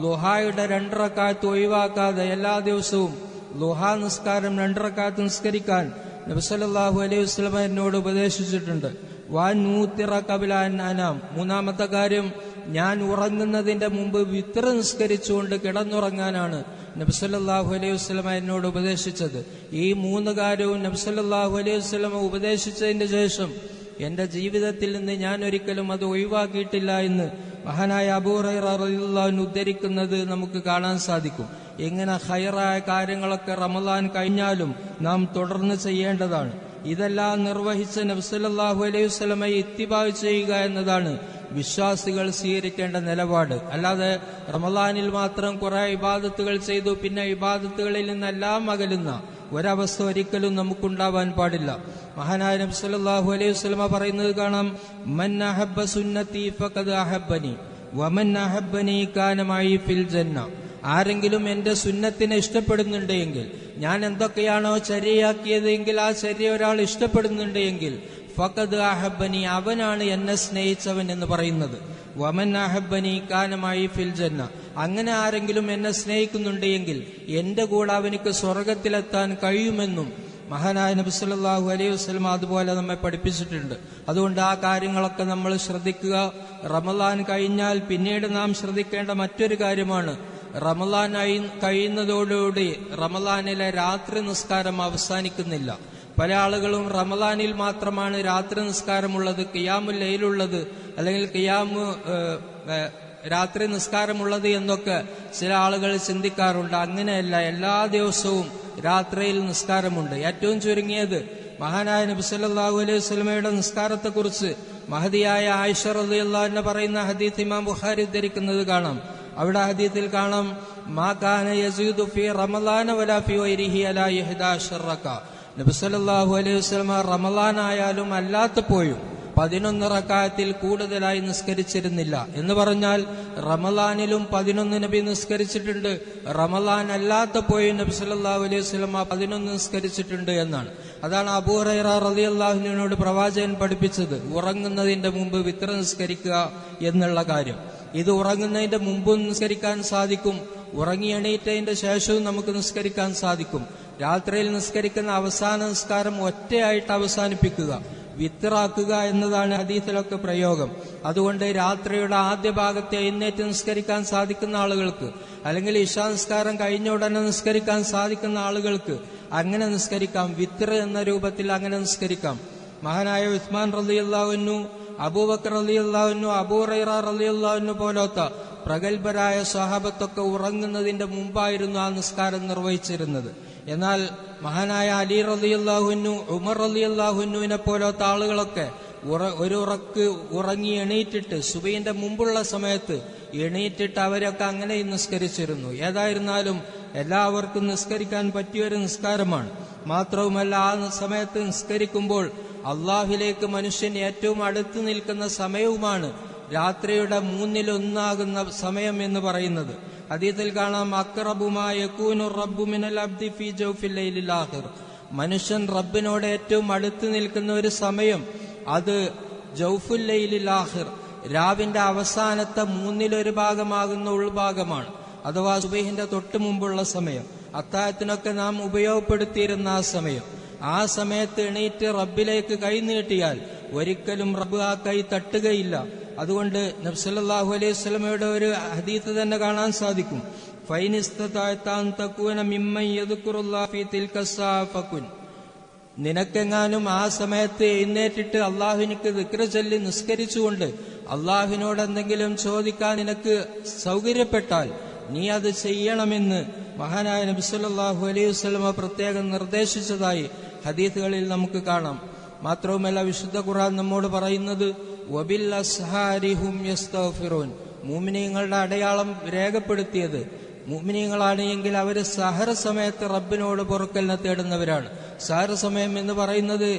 ലുഹായുടെ രണ്ടറക്കാലത്ത് ഒഴിവാക്കാതെ എല്ലാ ദിവസവും ലുഹ നിസ്കാരം രണ്ടറക്കാലത്ത് നിസ്കരിക്കാൻ നബ്സലാഹു അലൈഹി വസ്ലമ എന്നോട് ഉപദേശിച്ചിട്ടുണ്ട്. വാൻ നൂത്തിറ കബിലാൻ അനാം. മൂന്നാമത്തെ കാര്യം ഞാൻ ഉറങ്ങുന്നതിന്റെ മുമ്പ് വിത്ര നിസ്കരിച്ചുകൊണ്ട് കിടന്നുറങ്ങാനാണ് നബ്സല്ലാഹു അലൈഹി വസ്ലമ എന്നോട് ഉപദേശിച്ചത്. ഈ മൂന്ന് കാര്യവും നബ്സല്ലാഹു അലൈഹി വസ്ലമ ഉപദേശിച്ചതിന്റെ ശേഷം എന്റെ ജീവിതത്തിൽ നിന്ന് ഞാൻ ഒരിക്കലും അത് ഒഴിവാക്കിയിട്ടില്ല എന്ന് മഹാനായ അബൂറൈറിന് ഉദ്ധരിക്കുന്നത് നമുക്ക് കാണാൻ സാധിക്കും. എങ്ങനെ ഹൈറായ കാര്യങ്ങളൊക്കെ റമദാൻ കഴിഞ്ഞാലും നാം തുടർന്ന് ചെയ്യേണ്ടതാണ്. ഇതെല്ലാം നിർവഹിച്ച നബ്സലാഹു അലൈഹി വസ്ലമയെ ഇത്തിബാവ് ചെയ്യുക എന്നതാണ് വിശ്വാസികൾ സ്വീകരിക്കേണ്ട നിലപാട്. അല്ലാതെ റമദാനിൽ മാത്രം കുറെ ഇബാദത്തുകൾ ചെയ്തു പിന്നെ ഇബാദത്തുകളിൽ നിന്നെല്ലാം അകലുന്ന ഒരവസ്ഥ ഒരിക്കലും നമുക്കുണ്ടാവാൻ പാടില്ല. മഹാനായ നബി സല്ലല്ലാഹു അലൈഹി വസല്ലമ പറയുന്നത് കാണാം മൻ അഹബ്ബ സുന്നത്തി ഫഖദ് അഹബ്ബനി വമൻ അഹബ്ബനി കാന മഈ ഫിൽ ജന്ന. ആരെങ്കിലും എന്റെ സുന്നത്തിനെ ഇഷ്ടപ്പെടുന്നുണ്ട് എങ്കിൽ ഞാൻ എന്തൊക്കെയാണോ ശരിയാക്കിയത് എങ്കിൽ ആ ചര്യ ഒരാൾ ഇഷ്ടപ്പെടുന്നുണ്ട് എങ്കിൽ ഫക്കത് അഹബനി അവനാണ് എന്നെ സ്നേഹിച്ചവൻ എന്ന് പറയുന്നത്. വമൻ അഹബനി കാനമായി ഫിൽ ജന്ന. അങ്ങനെ ആരെങ്കിലും എന്നെ സ്നേഹിക്കുന്നുണ്ട് എങ്കിൽ എന്റെ കൂടെ അവനിക്ക് സ്വർഗത്തിലെത്താൻ കഴിയുമെന്നും മഹാനായ നബി സല്ലല്ലാഹു അലൈഹി വസല്ലം അതുപോലെ നമ്മെ പഠിപ്പിച്ചിട്ടുണ്ട്. അതുകൊണ്ട് ആ കാര്യങ്ങളൊക്കെ നമ്മൾ ശ്രദ്ധിക്കുക. റമദാൻ കഴിഞ്ഞാൽ പിന്നീട് നാം ശ്രദ്ധിക്കേണ്ട മറ്റൊരു കാര്യമാണ് റമദാൻ അയി- കഴിയുന്നതോടുകൂടി റമലാനിലെ രാത്രി നിസ്കാരം അവസാനിക്കുന്നില്ല. പല ആളുകളും റമലാനിൽ മാത്രമാണ് രാത്രി നിസ്കാരമുള്ളത് കിയാമു ലയിലുള്ളത് അല്ലെങ്കിൽ കിയാമു രാത്രി നിസ്കാരമുള്ളത് എന്നൊക്കെ ചില ആളുകൾ ചിന്തിക്കാറുണ്ട്. അങ്ങനെയല്ല എല്ലാ ദിവസവും രാത്രിയിൽ നിസ്കാരമുണ്ട്. ഏറ്റവും ചുരുങ്ങിയത് മഹാനായ നബി സല്ലല്ലാഹു അലൈഹി വസല്ലമയുടെ നിസ്കാരത്തെക്കുറിച്ച് മഹതിയായ ആയിഷ റളിയല്ലാഹു അൻഹ പറയുന്ന ഹദീസ് ഇമാം ബുഖാരി ഉദ്ധരിക്കുന്നത് കാണാം. അവിടെ ആദ്യത്തിൽ കാണാം മാ കാന യസീദു ഫി റമളാന വലാ ഫി വൈരിഹി അലാ റക നബി സല്ലല്ലാഹു അലൈഹി വസല്ലമ റമളാൻ ആയാലും അല്ലാത്തപ്പോഴും പതിനൊന്ന് റക്കായത്തിൽ കൂടുതലായി നിസ്കരിച്ചിരുന്നില്ല. എന്ന് പറഞ്ഞാൽ റമലാനിലും പതിനൊന്ന് നബി നിസ്കരിച്ചിട്ടുണ്ട്. റമലാൻ അല്ലാത്തപ്പോഴും നബി സല്ലല്ലാഹു അലൈഹി വസല്ലമ പതിനൊന്ന് നിസ്കരിച്ചിട്ടുണ്ട് എന്നാണ്. അതാണ് അബൂറൈറ അള്ളാഹുനോട് പ്രവാചകൻ പഠിപ്പിച്ചത് ഉറങ്ങുന്നതിന്റെ മുമ്പ് വിത്ര നിസ്കരിക്കുക എന്നുള്ള കാര്യം. ഇത് ഉറങ്ങുന്നതിന്റെ മുമ്പും നിസ്കരിക്കാൻ സാധിക്കും. ഉറങ്ങി എണീറ്റതിന്റെ ശേഷവും നമുക്ക് നിസ്കരിക്കാൻ സാധിക്കും. രാത്രിയിൽ നിസ്കരിക്കുന്ന അവസാന നിസ്കാരം ഒറ്റയായിട്ട് അവസാനിപ്പിക്കുക. വിത്തറാക്കുക എന്നതാണ് ഹദീസിലൊക്കെ പ്രയോഗം. അതുകൊണ്ട് രാത്രിയുടെ ആദ്യ ഭാഗത്തെ എഴുന്നേറ്റ് നിസ്കരിക്കാൻ സാധിക്കുന്ന ആളുകൾക്ക് അല്ലെങ്കിൽ ഇഷാ നിസ്കാരം കഴിഞ്ഞ ഉടനെ നിസ്കരിക്കാൻ സാധിക്കുന്ന ആളുകൾക്ക് അങ്ങനെ നിസ്കരിക്കാം. വിത്ര എന്ന രൂപത്തിൽ അങ്ങനെ നിസ്കരിക്കാം. മഹാനായ ഉസ്മാൻ റലിയല്ലാവുന്നു അബൂബക്കർ റലിയല്ലാവുന്നു അബൂറൈറ റലിയല്ലാവുന്നു പോലത്തെ പ്രഗത്ഭരായ സ്വഹാബത്തൊക്കെ ഉറങ്ങുന്നതിന്റെ മുമ്പായിരുന്നു ആ നിസ്കാരം നിർവഹിച്ചിരുന്നത്. എന്നാൽ മഹാനായ അലി റലിയല്ലാഹുന്നു ഉമർ അലിയുള്ളാഹുനുവിനെ പോലത്തെ ആളുകളൊക്കെ ഒരു ഉറക്ക് ഉറങ്ങി എണീറ്റിട്ട് സുബൈന്റെ മുമ്പുള്ള സമയത്ത് എണീറ്റിട്ട് അവരൊക്കെ അങ്ങനെ നിസ്കരിച്ചിരുന്നു. ഏതായിരുന്നാലും എല്ലാവർക്കും നിസ്കരിക്കാൻ പറ്റിയൊരു നിസ്കാരമാണ്. മാത്രവുമല്ല ആ സമയത്ത് നിസ്കരിക്കുമ്പോൾ അള്ളാഹുലേക്ക് മനുഷ്യൻ ഏറ്റവും അടുത്തു നിൽക്കുന്ന സമയവുമാണ് രാത്രിയുടെ മൂന്നിലൊന്നാകുന്ന സമയം എന്ന് പറയുന്നത്. അതീതിൽ കാണാം ആഖിർ. മനുഷ്യൻ റബ്ബിനോട് ഏറ്റവും അടുത്ത് നിൽക്കുന്ന ഒരു സമയം അത് ആഖിർ. രാവിന്റെ അവസാനത്തെ മൂന്നിലൊരു ഭാഗമാകുന്ന ഉൾഭാഗമാണ്. അഥവാ സുബൈഹിന്റെ തൊട്ട് മുമ്പുള്ള സമയം. അത്താഴത്തിനൊക്കെ നാം ഉപയോഗപ്പെടുത്തിയിരുന്ന ആ സമയം. ആ സമയത്ത് എണീറ്റ് റബ്ബിലേക്ക് കൈ നീട്ടിയാൽ ഒരിക്കലും റബ്ബ് ആ കൈ തട്ടുകയില്ല. അതുകൊണ്ട് നബ്സല്ലാഹു അലൈഹി സ്വലമയുടെ ഒരു ഹദീത്ത് തന്നെ കാണാൻ സാധിക്കും. നിനക്കെങ്ങാനും ആ സമയത്ത് എഴുന്നേറ്റിട്ട് അള്ളാഹുവിനിക്ക് ദിക്ര ചൊല്ലി നിസ്കരിച്ചുകൊണ്ട് അള്ളാഹുവിനോട് എന്തെങ്കിലും ചോദിക്കാൻ നിനക്ക് സൗകര്യപ്പെട്ടാൽ നീ അത് ചെയ്യണമെന്ന് മഹാനായ നബിസല്ലാഹു അലൈഹി വസ്ലമ പ്രത്യേകം നിർദ്ദേശിച്ചതായി ഹദീസുകളിൽ നമുക്ക് കാണാം. മാത്രവുമല്ല വിശുദ്ധ ഖുർആൻ നമ്മോട് പറയുന്നത് വബിൽ അസ്ഹാരിഹും മൂമിനീങ്ങളുടെ അടയാളം രേഖപ്പെടുത്തിയത്. മൂമിനീങ്ങളാണ് എങ്കിൽ അവർ സഹര സമയത്ത് റബ്ബിനോട് പൊറുക്കലിനെ തേടുന്നവരാണ്. സഹര സമയം എന്ന് പറയുന്നത്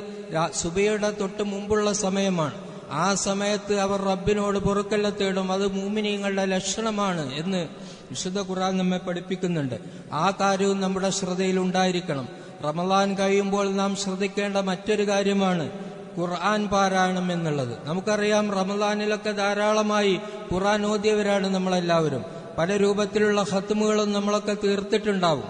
സുബയുടെ തൊട്ട് മുമ്പുള്ള സമയമാണ്. ആ സമയത്ത് അവർ റബ്ബിനോട് പൊറുക്കലിനെ തേടും. അത് മൂമിനീങ്ങളുടെ ലക്ഷണമാണ് എന്ന് വിശുദ്ധ ഖുറാൻ നമ്മെ പഠിപ്പിക്കുന്നുണ്ട്. ആ കാര്യവും നമ്മുടെ ശ്രദ്ധയിൽ ഉണ്ടായിരിക്കണം. റമദാൻ കഴിയുമ്പോൾ നാം ശ്രദ്ധിക്കേണ്ട മറ്റൊരു കാര്യമാണ് ഖുർആൻ പാരായണം എന്നുള്ളത്. നമുക്കറിയാം റമദാനിലൊക്കെ ധാരാളമായി ഖുർആൻ ഓതിയവരാണ് നമ്മളെല്ലാവരും. പല രൂപത്തിലുള്ള ഹത്തുമുകളും നമ്മളൊക്കെ തീർത്തിട്ടുണ്ടാവും.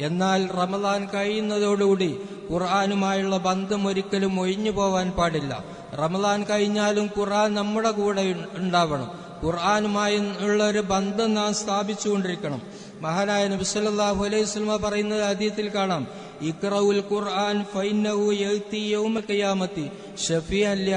എന്നാൽ റമദാൻ കഴിയുന്നതോടുകൂടി ഖുർആാനുമായുള്ള ബന്ധം ഒരിക്കലും ഒഴിഞ്ഞു പോവാൻ പാടില്ല. റമദാൻ കഴിഞ്ഞാലും ഖുർആൻ നമ്മുടെ കൂടെ ഉണ്ടാവണം. ഖുർആനുമായി ഉള്ള ഒരു ബന്ധം നാം സ്ഥാപിച്ചുകൊണ്ടിരിക്കണം. മഹാനായ നബി സല്ലല്ലാഹു അലൈഹി സ്വലമ പറയുന്നത് ആദ്യത്തിൽ കാണാം ഇഖ്റഉൽ ഖുർആൻ ഫൈന്നഹു യഅതി യൗമൽ ഖിയാമത്തി ഷഫീഅൻ ലി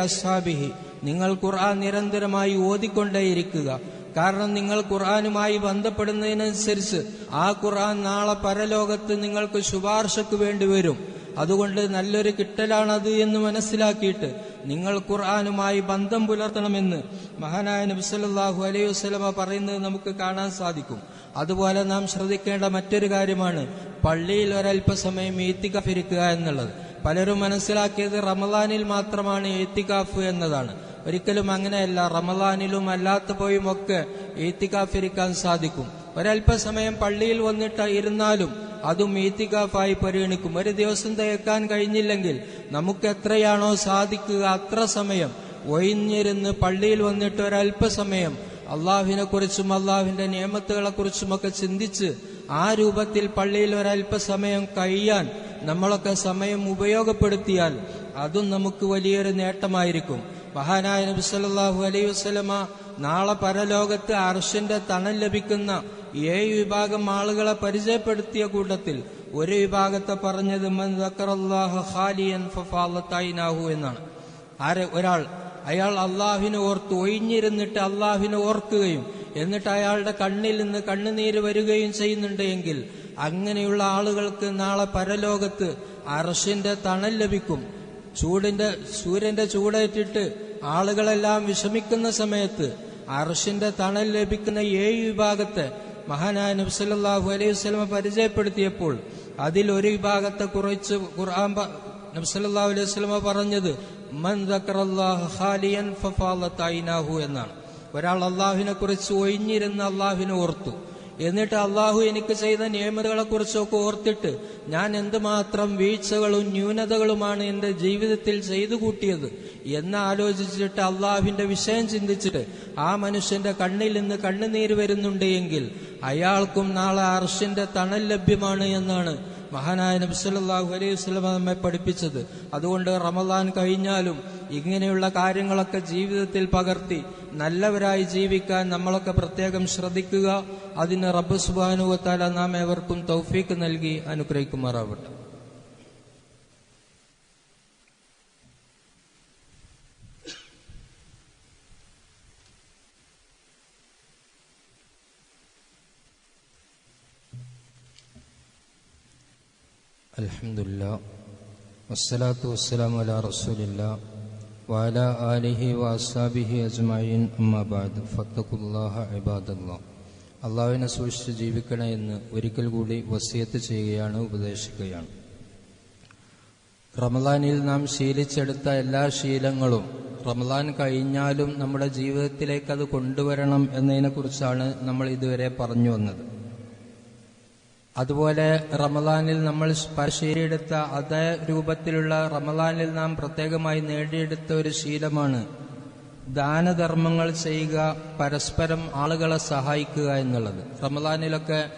നിങ്ങൾ ഖുർആൻ നിരന്തരമായി ഓതിക്കൊണ്ടേയിരിക്കുക. കാരണം നിങ്ങൾ ഖുർആാനുമായി ബന്ധപ്പെടുന്നതിനനുസരിച്ച് ആ ഖുർആൻ നാളെ പരലോകത്ത് നിങ്ങൾക്ക് ശുപാർശക്ക് വേണ്ടി വരും. അതുകൊണ്ട് നല്ലൊരു കിട്ടലാണത് എന്ന് മനസ്സിലാക്കിയിട്ട് നിങ്ങൾ ഖുർആാനുമായി ബന്ധം പുലർത്തണമെന്ന് മഹാനായ നബിസല്ലാഹു അലൈഹി വസ്ലമ പറയുന്നത് നമുക്ക് കാണാൻ സാധിക്കും. അതുപോലെ നാം ശ്രദ്ധിക്കേണ്ട മറ്റൊരു കാര്യമാണ് പള്ളിയിൽ ഒരല്പസമയം ഏത്തിക്കാഫ് ഇരിക്കുക എന്നുള്ളത്. പലരും മനസ്സിലാക്കിയത് റമദാനിൽ മാത്രമാണ് ഏത്തിക്കാഫ് എന്നതാണ്. ഒരിക്കലും അങ്ങനെയല്ല റമദാനിലും അല്ലാത്തപ്പോഴും ഒക്കെ ഏത്തിക്കാഫ് ഇരിക്കാൻ സാധിക്കും. ഒരല്പസമയം പള്ളിയിൽ വന്നിട്ട് ഇരുന്നാലും അതും ഈത്തികാഫായി പരിഗണിക്കും. ഒരു ദിവസം തികക്കാൻ കഴിഞ്ഞില്ലെങ്കിൽ നമുക്ക് എത്രയാണോ സാധിക്കുക അത്ര സമയം. ഒഴിഞ്ഞിരുന്ന് പള്ളിയിൽ വന്നിട്ട് ഒരല്പസമയം അള്ളാഹുവിനെ കുറിച്ചും അള്ളാഹുവിന്റെ നിയമത്തുകളെ കുറിച്ചുമൊക്കെ ചിന്തിച്ച് ആ രൂപത്തിൽ പള്ളിയിൽ ഒരല്പസമയം കഴിയാൻ നമ്മളൊക്കെ സമയം ഉപയോഗപ്പെടുത്തിയാൽ അതും നമുക്ക് വലിയൊരു നേട്ടമായിരിക്കും. മഹാനായ നബി സല്ലല്ലാഹു അലൈഹി വസല്ലമ നാളെ പരലോകത്ത് അർഷിന്റെ തണൽ ലഭിക്കുന്ന ഏഴ് വിഭാഗം ആളുകളെ പരിചയപ്പെടുത്തിയ കൂട്ടത്തിൽ ഒരു വിഭാഗത്തെ പറഞ്ഞത് ഫഫാളത്ത് എന്നാണ്. ആരെ? ഒരാൾ. അയാൾ അള്ളാഹുവിനെ ഓർത്ത് ഒഴിഞ്ഞിരുന്നിട്ട് അള്ളാഹുവിനെ ഓർക്കുകയും എന്നിട്ട് അയാളുടെ കണ്ണിൽ നിന്ന് കണ്ണുനീര് വരികയും ചെയ്യുന്നുണ്ട് എങ്കിൽ അങ്ങനെയുള്ള ആളുകൾക്ക് നാളെ പരലോകത്ത് അർഷിന്റെ തണൽ ലഭിക്കും. ചൂടിന്റെ സൂര്യന്റെ ചൂടേറ്റിട്ട് ആളുകളെല്ലാം വിഷമിക്കുന്ന സമയത്ത് അർഷിന്റെ തണൽ ലഭിക്കുന്ന ഏഴ് വിഭാഗത്തെ മഹാനായ നബ്സല്ലാഹു അലൈഹി വസ്ലമ പരിചയപ്പെടുത്തിയപ്പോൾ അതിൽ ഒരു വിഭാഗത്തെ കുറിച്ച് ഖുർആൻ നബ്സല്ലാഹു അലൈഹി വസ്ലമ പറഞ്ഞത് മൻ ഫഫാളത്ത് എന്നാണ്. ഒരാൾ അള്ളാഹുവിനെ കുറിച്ച് ഒഴിഞ്ഞിരുന്ന അള്ളാഹുവിനെ ഓർത്തു. എന്നിട്ട് അള്ളാഹു എനിക്ക് ചെയ്ത നിയമതകളെ കുറിച്ചൊക്കെ ഓർത്തിട്ട് ഞാൻ എന്തുമാത്രം വീഴ്ചകളും ന്യൂനതകളുമാണ് എന്റെ ജീവിതത്തിൽ ചെയ്തു കൂട്ടിയത് എന്നാലോചിച്ചിട്ട് അള്ളാഹുവിന്റെ വിഷയം ചിന്തിച്ചിട്ട് ആ മനുഷ്യന്റെ കണ്ണിൽ നിന്ന് കണ്ണുനീര് വരുന്നുണ്ട് എങ്കിൽ അയാൾക്കും നാളെ അർഷിന്റെ തണൽ ലഭ്യമാണ് എന്നാണ് മഹാനായ നബ്സല്ലാഹു അലൈഹി വസ്ലമ നമ്മെ പഠിപ്പിച്ചത്. അതുകൊണ്ട് റമദാൻ കഴിഞ്ഞാലും ഇങ്ങനെയുള്ള കാര്യങ്ങളൊക്കെ ജീവിതത്തിൽ പകർത്തി നല്ലവരായി ജീവിക്കാൻ നമ്മളൊക്കെ പ്രത്യേകം ശ്രദ്ധിക്കുക. അതിന് റബ്ബ് സുബാനുവത്താല നാം ഏവർക്കും തൗഫീക്ക് നൽകി അനുഗ്രഹിക്കുമാറാവട്ടെ. അൽഹംദുലില്ലാ വസ്സലാത്തു ആലിഹി അമ്മാബാദ് അള്ളാഹുവിനെ സൂക്ഷിച്ച് ജീവിക്കണേ എന്ന് ഒരിക്കൽ കൂടി വസിയത്ത് ചെയ്യുകയാണ് ഉപദേശിക്കുകയാണ്. റമദാനിൽ നാം ശീലിച്ചെടുത്ത എല്ലാ ശീലങ്ങളും റമദാൻ കഴിഞ്ഞാലും നമ്മുടെ ജീവിതത്തിലേക്ക് അത് കൊണ്ടുവരണം എന്നതിനെക്കുറിച്ചാണ് നമ്മൾ ഇതുവരെ പറഞ്ഞു വന്നത്. അതുപോലെ റമദാനിൽ നമ്മൾ പരിശീലിയെടുത്ത അതേ രൂപത്തിലുള്ള റമദാനിൽ നാം പ്രത്യേകമായി നേടിയെടുത്ത ഒരു ശീലമാണ് ദാനധർമ്മങ്ങൾ ചെയ്യുക പരസ്പരം ആളുകളെ സഹായിക്കുക എന്നുള്ളത്. റമദാനിലൊക്കെ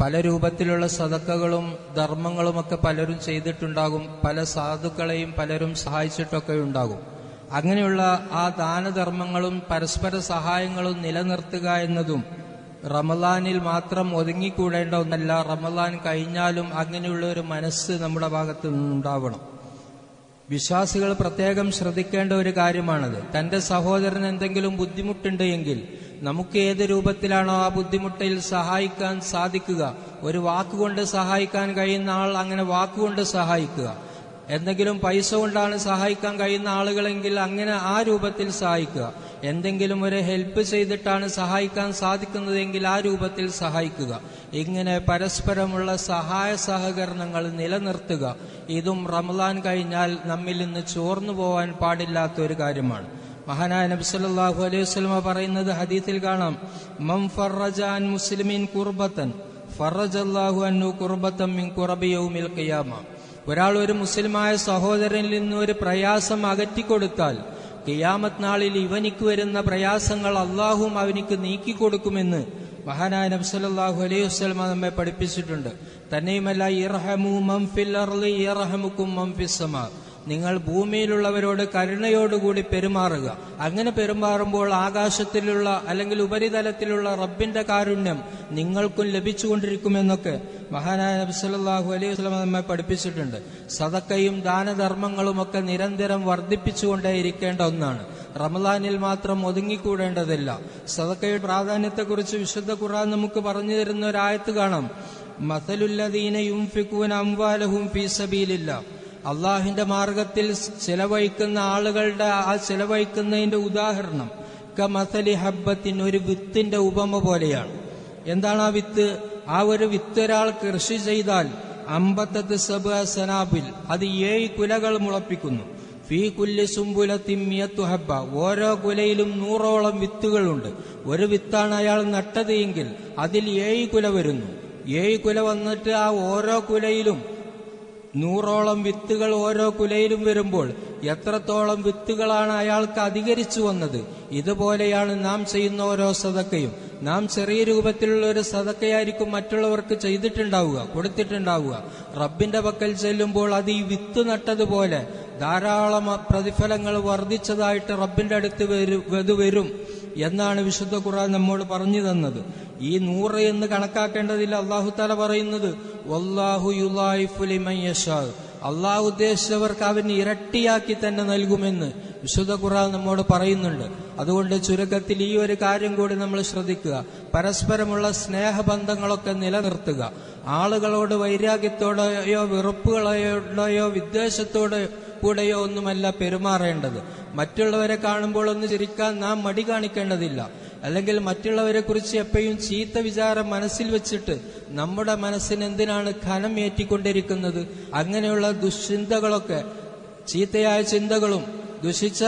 പല രൂപത്തിലുള്ള സതക്കകളും ധർമ്മങ്ങളുമൊക്കെ പലരും ചെയ്തിട്ടുണ്ടാകും. പല സാധുക്കളെയും പലരും സഹായിച്ചിട്ടൊക്കെ ഉണ്ടാകും. അങ്ങനെയുള്ള ആ ദാനധർമ്മങ്ങളും പരസ്പര സഹായങ്ങളും നിലനിർത്തുക എന്നതും റമദാനിൽ മാത്രം ഒതുങ്ങിക്കൂടേണ്ട ഒന്നല്ല റമദാൻ കഴിഞ്ഞാലും അങ്ങനെയുള്ള ഒരു മനസ്സ് നമ്മുടെ ഭാഗത്ത് നിന്നുണ്ടാവണം വിശ്വാസികൾ പ്രത്യേകം ശ്രദ്ധിക്കേണ്ട ഒരു കാര്യമാണത്. തന്റെ സഹോദരൻ എന്തെങ്കിലും ബുദ്ധിമുട്ടുണ്ട് എങ്കിൽ നമുക്ക് ഏത് രൂപത്തിലാണോ ആ ബുദ്ധിമുട്ടിൽ സഹായിക്കാൻ സാധിക്കുക. ഒരു വാക്കുകൊണ്ട് സഹായിക്കാൻ കഴിയുന്ന ആൾ അങ്ങനെ വാക്കുകൊണ്ട് സഹായിക്കുക. എന്തെങ്കിലും പൈസ കൊണ്ടാണ് സഹായിക്കാൻ കഴിയുന്ന ആളുകളെങ്കിൽ അങ്ങനെ ആ രൂപത്തിൽ സഹായിക്കുക. എന്തെങ്കിലും ഒരു ഹെൽപ്പ് ചെയ്തിട്ടാണ് സഹായിക്കാൻ സാധിക്കുന്നതെങ്കിൽ ആ രൂപത്തിൽ സഹായിക്കുക. ഇങ്ങനെ പരസ്പരമുള്ള സഹായ സഹകരണങ്ങൾ നിലനിർത്തുക. ഇതും റമദാൻ കഴിഞ്ഞാൽ നമ്മിൽ നിന്ന് ചോർന്നു പോവാൻ പാടില്ലാത്ത ഒരു കാര്യമാണ്. മഹാനായ നബി സല്ലല്ലാഹു അലൈഹി വസല്ലമ പറയുന്നത് ഹദീത്തിൽ കാണാം. മം ഫർറജാൻ മുസ്ലിമീൻ കുർബത്തൻ ഫറജല്ലാഹു അന്നു കുർബത്തം മിൻ കുറബി യൗമിൽ ഖിയാമ. ഒരാൾ ഒരു മുസ്ലിമായ സഹോദരനിൽ നിന്ന് ഒരു പ്രയാസം അകറ്റിക്കൊടുത്താൽ കിയാമത് നാളിൽ ഇവനിക്ക് വരുന്ന പ്രയാസങ്ങൾ അള്ളാഹും അവനിക്ക് നീക്കിക്കൊടുക്കുമെന്ന് മഹാനായ നബ്സലാഹു അലൈഹി വസ്ലമ നമ്മെ പഠിപ്പിച്ചിട്ടുണ്ട്. തന്നെയുമല്ല ഇർഹമു മംഫിൽ അർളി ഇർഹമുക്കും മംഫിസമാ നിങ്ങൾ ഭൂമിയിലുള്ളവരോട് കരുണയോടുകൂടി പെരുമാറുക. അങ്ങനെ പെരുമാറുമ്പോൾ ആകാശത്തിലുള്ള അല്ലെങ്കിൽ ഉപരിതലത്തിലുള്ള റബ്ബിന്റെ കാരുണ്യം നിങ്ങൾക്കും ലഭിച്ചുകൊണ്ടിരിക്കുമെന്നൊക്കെ മഹാനായ നബി സല്ലല്ലാഹു അലൈഹി വസല്ലം നമ്മെ പഠിപ്പിച്ചിട്ടുണ്ട്. സദക്കയും ദാനധർമ്മങ്ങളുമൊക്കെ നിരന്തരം വർദ്ധിപ്പിച്ചുകൊണ്ടേയിരിക്കേണ്ട ഒന്നാണ്. റമദാനിൽ മാത്രം ഒതുങ്ങിക്കൂടേണ്ടതില്ല. സദക്കയുടെ പ്രാധാന്യത്തെക്കുറിച്ച് വിശുദ്ധ ഖുർആൻ നമുക്ക് പറഞ്ഞു തരുന്ന ഒരായത്ത് കാണാം. മസലുല്ലദീന യുംഫിക്കൂന അംവാലഹും ഫീ സബീലില്ല അള്ളാഹിന്റെ മാർഗത്തിൽ ചെലവഴിക്കുന്ന ആളുകളുടെ ആ ചെലവഴിക്കുന്നതിന്റെ ഉദാഹരണം കമസലി ഹബ്ബത്തിന് ഒരു വിത്തിന്റെ ഉപമ പോലെയാണ്. എന്താണ് ആ വിത്ത്? ആ ഒരു വിത്ത് ഒരാൾ കൃഷി ചെയ്താൽ അമ്പത്തത്ത് സബ് സനാബിൽ അത് ഏഴ് കുലകൾ മുളപ്പിക്കുന്നു. ഫീ കുല്ലി സുംബുലത്തിമ്മിയത്തു ഹബ്ബ. ഓരോ കുലയിലും നൂറോളം വിത്തുകളുണ്ട്. ഒരു വിത്താണ് അയാൾ നട്ടത് എങ്കിൽ അതിൽ ഏഴ് കുല വരുന്നു. ഏഴ് കുല വന്നിട്ട് ആ ഓരോ കുലയിലും നൂറോളം വിത്തുകൾ ഓരോ കുലയിലും വരുമ്പോൾ എത്രത്തോളം വിത്തുകളാണ് അയാൾക്ക് അധികരിച്ചു വന്നത്? ഇതുപോലെയാണ് നാം ചെയ്യുന്ന ഓരോ സതക്കയും നാം ചെറിയ രൂപത്തിലുള്ള ഒരു സതക്കയായിരിക്കും മറ്റുള്ളവർക്ക് ചെയ്തിട്ടുണ്ടാവുക കൊടുത്തിട്ടുണ്ടാവുക. റബ്ബിന്റെ പക്കൽ ചെല്ലുമ്പോൾ അത് ഈ വിത്ത് നട്ടതുപോലെ ധാരാളം പ്രതിഫലങ്ങൾ വർദ്ധിച്ചതായിട്ട് റബ്ബിന്റെ അടുത്ത് വരും വരും. എന്നാണ് വിശുദ്ധ ഖുർആൻ നമ്മോട് പറഞ്ഞു തന്നത്. ഈ നൂറ് എന്ന് കണക്കാക്കേണ്ടതില്ല അള്ളാഹു തല പറയുന്നത്. അള്ളാഹു ഉദ്ദേശിച്ചവർക്ക് അവന് ഇരട്ടിയാക്കി തന്നെ നൽകുമെന്ന് വിശുദ്ധ ഖുർആൻ നമ്മോട് പറയുന്നുണ്ട്. അതുകൊണ്ട് ചുരുക്കത്തിൽ ഈ ഒരു കാര്യം കൂടി നമ്മൾ ശ്രദ്ധിക്കുക. പരസ്പരമുള്ള സ്നേഹബന്ധങ്ങളൊക്കെ നിലനിർത്തുക. ആളുകളോട് വൈരാഗ്യത്തോടെയോ വെറുപ്പുകളോടെയോ വിദ്വേഷത്തോടെ കൂടെയോ ഒന്നുമല്ല പെരുമാറേണ്ടത്. മറ്റുള്ളവരെ കാണുമ്പോൾ ഒന്ന് ചിരിക്കാൻ നാം മടി കാണിക്കേണ്ടതില്ല. അല്ലെങ്കിൽ മറ്റുള്ളവരെ കുറിച്ച് എപ്പോഴും ചീത്ത വിചാരം മനസ്സിൽ വെച്ചിട്ട് നമ്മുടെ മനസ്സിന് എന്തിനാണ് ഖനം ഏറ്റിക്കൊണ്ടിരിക്കുന്നത്? അങ്ങനെയുള്ള ദുശ്ചിന്തകളൊക്കെ ചീത്തയായ ചിന്തകളും ദുഷിച്ച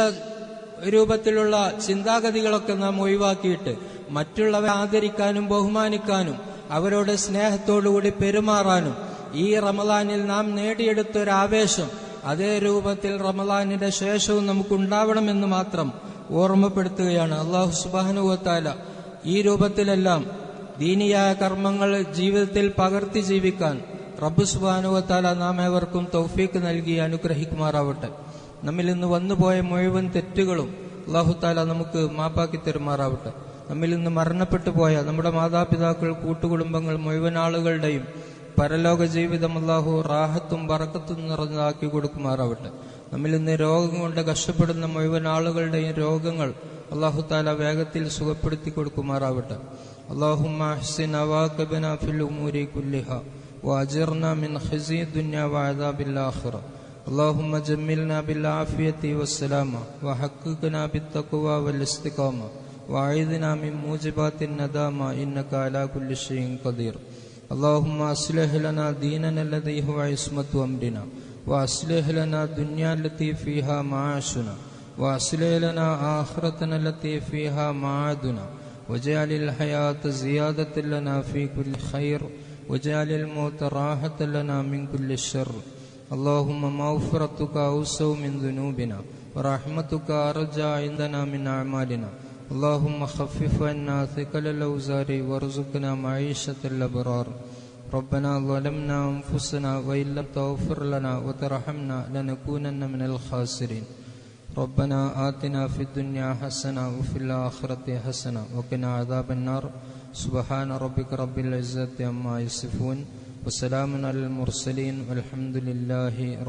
രൂപത്തിലുള്ള ചിന്താഗതികളൊക്കെ നാം ഒഴിവാക്കിയിട്ട് മറ്റുള്ളവരെ ആദരിക്കാനും ബഹുമാനിക്കാനും അവരോട് സ്നേഹത്തോടുകൂടി പെരുമാറാനും ഈ റമദാനിൽ നാം നേടിയെടുത്തൊരാവേശം അതേ രൂപത്തിൽ റമദാനിന്റെ ശേഷവും നമുക്കുണ്ടാവണമെന്ന് മാത്രം ഓർമ്മപ്പെടുത്തുകയാണ് അള്ളാഹു സുബാനുവത്താല ഈ രൂപത്തിലെല്ലാം ദീനിയായ കർമ്മങ്ങൾ ജീവിതത്തിൽ പകർത്തി ജീവിക്കാൻ റബ്ബു സുബാനുവത്താല നാം ഏവർക്കും തൗഫീക്ക് നൽകി അനുഗ്രഹിക്കുമാറാവട്ടെ. നമ്മിൽ നിന്ന് വന്നുപോയ മുഴുവൻ തെറ്റുകളും അള്ളാഹുത്താല നമുക്ക് മാപ്പാക്കി തരുമാറാവട്ടെ. നമ്മിൽ നിന്ന് മരണപ്പെട്ടു പോയ നമ്മുടെ മാതാപിതാക്കൾ കൂട്ടുകുടുംബങ്ങൾ മുഴുവൻ ആളുകളുടെയും പരലോക ജീവിതം അള്ളാഹു റാഹത്തും ബറക്കത്തും നിറഞ്ഞതാക്കി കൊടുക്കുമാറാവട്ടെ നമ്മിൽ നിന്ന് രോഗം കൊണ്ട് കഷ്ടപ്പെടുന്ന മുഴുവൻ ആളുകളുടെയും രോഗങ്ങൾ അള്ളാഹു താല വേഗത്തിൽ സുഖപ്പെടുത്തി കൊടുക്കുമാറാവട്ടെ اللهم احسن عواقبنا في الامور كلها واجرنا من خزي الدنيا وعذاب الاخره اللهم جملنا بالعافيه والسلامه وحققنا بالتقوى والاستقامه واعذنا من موجبات الندامه انك على كل شيء قدير اللهم اصلح لنا ديننا الذي هو عصمه امرنا واصلح لنا الدنيا التي فيها معاشنا واصلح لنا اخرتنا التي فيها معادنا واجعل الحياه زياده لنا في كل خير واجعل الموت راحه لنا من كل شر اللهم مغفرتك اوسع من ذنوبنا ورحمتك ارجى عندنا من اعمالنا اللهم خفف عنا ثقل الأوزار وارزقنا معيشة الأبرار. ربنا ظلمنا أنفسنا وإن لم تغفر لنا وترحمنا لنكونن من الخاسرين. ربنا آتنا في الدنيا حسنة وفي الآخرة حسنة وقنا عذاب النار. سبحان ربك رب العزة عما يصفون. وسلام على المرسلين والحمد لله رب